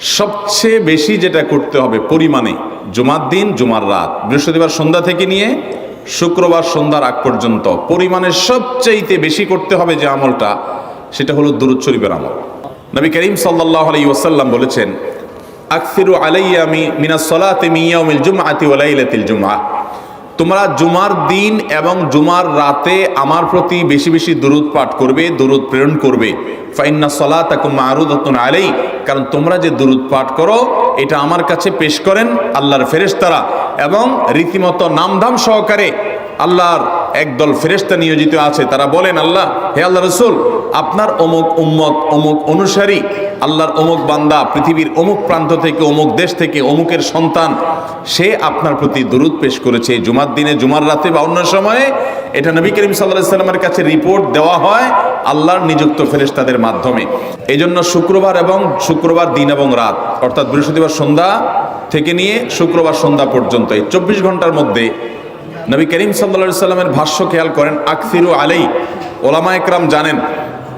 সবচেয়ে বেশি যেটা করতে হবে পরিমাণে, জুমার দিন, জুমার রাত। বৃহস্পতিবার সন্ধ্যা থেকে নিয়ে শুক্রবার সন্ধ্যার আগ পর্যন্ত পরিমাণে সবচাইতে বেশি করতে হবে যে আমলটা, সেটা হলো দুরুদ শরীফের আমল। নবী করিম সাল্লাহ আলাই ওয়াসাল্লাম বলেছেন, আকসিরু আলাইয়া মিনা সলাতে মিয়াউমিল জুমআতি আতি লাইলাতিল জুমআ। তোমরা জুমার দিন এবং জুমার রাতে আমার প্রতি বেশি বেশি দুরুদ পাঠ করবে, দুরুদ প্রেরণ করবে। ফাইন্না সলাতাকুম মারুদাতুন আলেই কারণ তোমরা যে দুরুদ পাঠ করো, এটা আমার কাছে পেশ করেন আল্লাহর ফেরেশতারা এবং রীতিমতো নামধাম সহকারে আল্লাহর একদল ফেরেশতা নিয়োজিত আছে। তারা বলেন, আল্লাহ, হে আল্লাহ রসুল, আপনার অমুক উম্মত অমুক অনুসারী আল্লাহর অমুক বান্দা, পৃথিবীর অমুক প্রান্ত থেকে, অমুক দেশ থেকে, অমুকের সন্তান, সে আপনার প্রতি দরুদ পেশ করেছে। জুমার দিনে, জুমার রাতে বা অন্য সময়ে এটা নবী করিম সাল্লাহ সাল্লামের কাছে রিপোর্ট দেওয়া হয় আল্লাহর নিযুক্ত ফেরেশতাদের মাধ্যমে। এই জন্য শুক্রবার এবং শুক্রবার দিন এবং রাত, অর্থাৎ বৃহস্পতিবার সন্ধ্যা থেকে নিয়ে শুক্রবার সন্ধ্যা পর্যন্ত, এই চব্বিশ ঘণ্টার মধ্যে নবী করিম সাল্লা সাল্লামের ভাষ্য খেয়াল করেন, আকসিরু আলাই ওলামা একরাম জানেন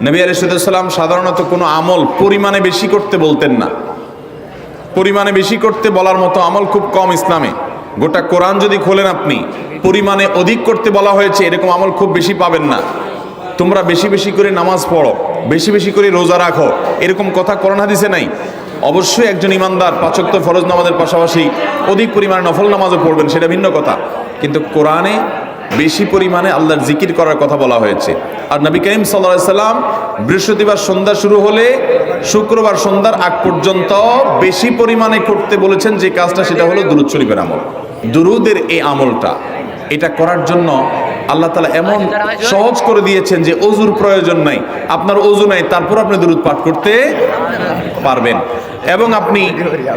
নবী আলিসাল্লাম সাধারণত কোনো আমল পরিমাণে বেশি করতে বলতেন না। পরিমাণে বেশি করতে বলার মতো আমল খুব কম ইসলামে। গোটা কোরআন যদি খোলেন আপনি, পরিমাণে অধিক করতে বলা হয়েছে, এরকম আমল খুব বেশি পাবেন না। তোমরা বেশি বেশি করে নামাজ পড়ো, বেশি বেশি করে রোজা রাখো, এরকম কথা কোরআন হাদিসে নাই। অবশ্যই একজন ইমানদার পাচক্ত ফরজ নামাজের পাশাপাশি অধিক পরিমাণে নফল নামাজও পড়বেন, সেটা ভিন্ন কথা। কিন্তু কোরআনে বেশি পরিমাণে আল্লাহর জিকির করার কথা বলা হয়েছে। আর নবী করিম সাল্লাহ সাল্লাম বৃহস্পতিবার সন্ধ্যা শুরু হলে শুক্রবার সন্ধ্যার আগ পর্যন্ত বেশি পরিমাণে করতে বলেছেন যে কাজটা সেটা হলো দুরুদ শরীফের আমল। দুরুদের এই আমলটা, এটা করার জন্য আল্লাহ তালা এমন সহজ করে দিয়েছেন যে অজুর প্রয়োজন নাই। আপনার অজু নাই, তারপর আপনি দূরত পাঠ করতে পারবেন। এবং আপনি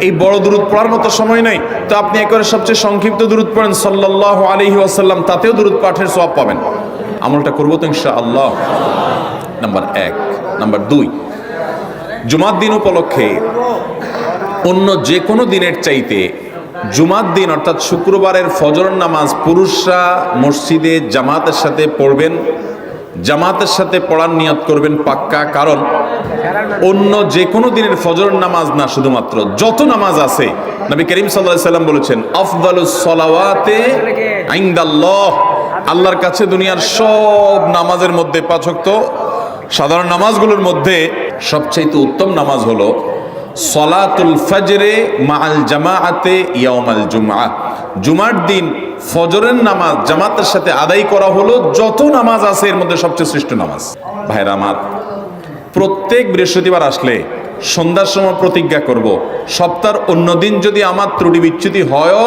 এই বড় দূরত পড়ার মতো সময় নাই, তো আপনি একবারে সবচেয়ে সংক্ষিপ্ত দূরত পড়েন সাল্লাহ আলহি আসাল্লাম তাতেও দূরত পাঠের সব পাবেন। আমলটা করব তো ইনশা আল্লাহ নাম্বার এক। নাম্বার দুই। জুমার দিন উপলক্ষে অন্য যে কোনো দিনের চাইতে জুমার দিন, অর্থাৎ শুক্রবারের ফজর নামাজ পুরুষরা মসজিদে জামাতের সাথে পড়বেন জামাতের সাথে পড়ার নিয়ত করবেন পাক্কা, কারণ অন্য যে কোনো দিনের ফজর নামাজ না শুধুমাত্র, যত নামাজ আছে, নবী করিম সাল্লাম বলেছেন, আফদালুস সলাওয়াতে আইন্দাল্লাহ। আল্লাহর কাছে দুনিয়ার সব নামাজের মধ্যে পাচক সাধারণ নামাজগুলোর মধ্যে সবচাইতে উত্তম নামাজ হলো সলাতুল ফজরে মাল জামাআতে ইয়াউমাল জুমআ জুমার দিন ফজরের নামাজ জামাতের সাথে আদায় করা হলো, যত নামাজ আছে এর মধ্যে সবচেয়ে শ্রেষ্ঠ নামাজ। ভাইরা আমার, প্রত্যেক বৃহস্পতিবার আসলে সন্ধ্যার সময় প্রতিজ্ঞা করব, সপ্তাহের অন্য দিন যদি আমার ত্রুটি বিচ্ছুতি হয়ও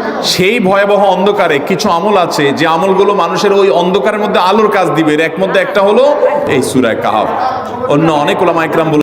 সেই ভয়াবহ অন্ধকারে কিছু আমল আছে, যে আমলগুলো মানুষের ওই অন্ধকারের মধ্যে আলোর কাজ দিবে। এর এক মধ্যে একটা হলো এই সুরায় কাহাব অন্য অনেক ওলামা একরাম